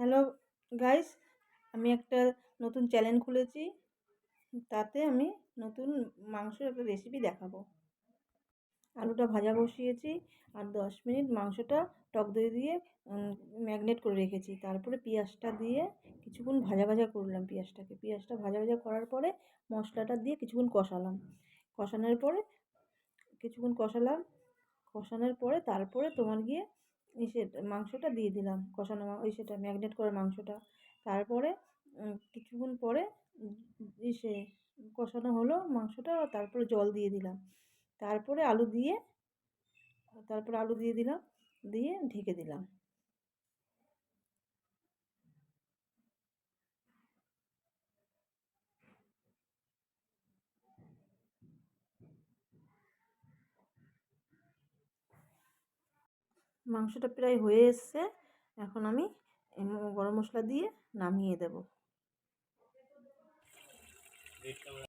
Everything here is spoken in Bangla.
হ্যালো গাইস আমি একটা নতুন চ্যানেল খুলেছি। তাতে আমি নতুন মাংসের একটা রেসিপি দেখাবো। আলুটা ভাজা বসিয়েছি আর দশ মিনিট মাংসটা টক দই দিয়ে ম্যাগনেট করে রেখেছি। তারপরে পেঁয়াজটা দিয়ে কিছুক্ষণ ভাজা ভাজা করলাম পেঁয়াজটাকে। পেঁয়াজটা ভাজা ভাজা করার পরে মশলাটা দিয়ে কিছুক্ষণ কষালাম। কষানোর পরে, কিছুক্ষণ কষালাম। কষানোর পরে তারপরে তোমার গিয়ে ইসে মাংসটা দিয়ে দিলাম কষানো ওই সেটা ম্যাগনেট করে মাংসটা। তারপরে কিছুক্ষণ পরে ইসে কষানো হলো মাংসটা তারপরে জল দিয়ে দিলাম। তারপরে আলু দিয়ে, তারপরে আলু দিয়ে দিলাম, দিয়ে ঢেকে দিলাম। মাংসটা প্রায় হয়ে এসছে। এখন আমি গরম মশলা দিয়ে নামিয়ে দেবো।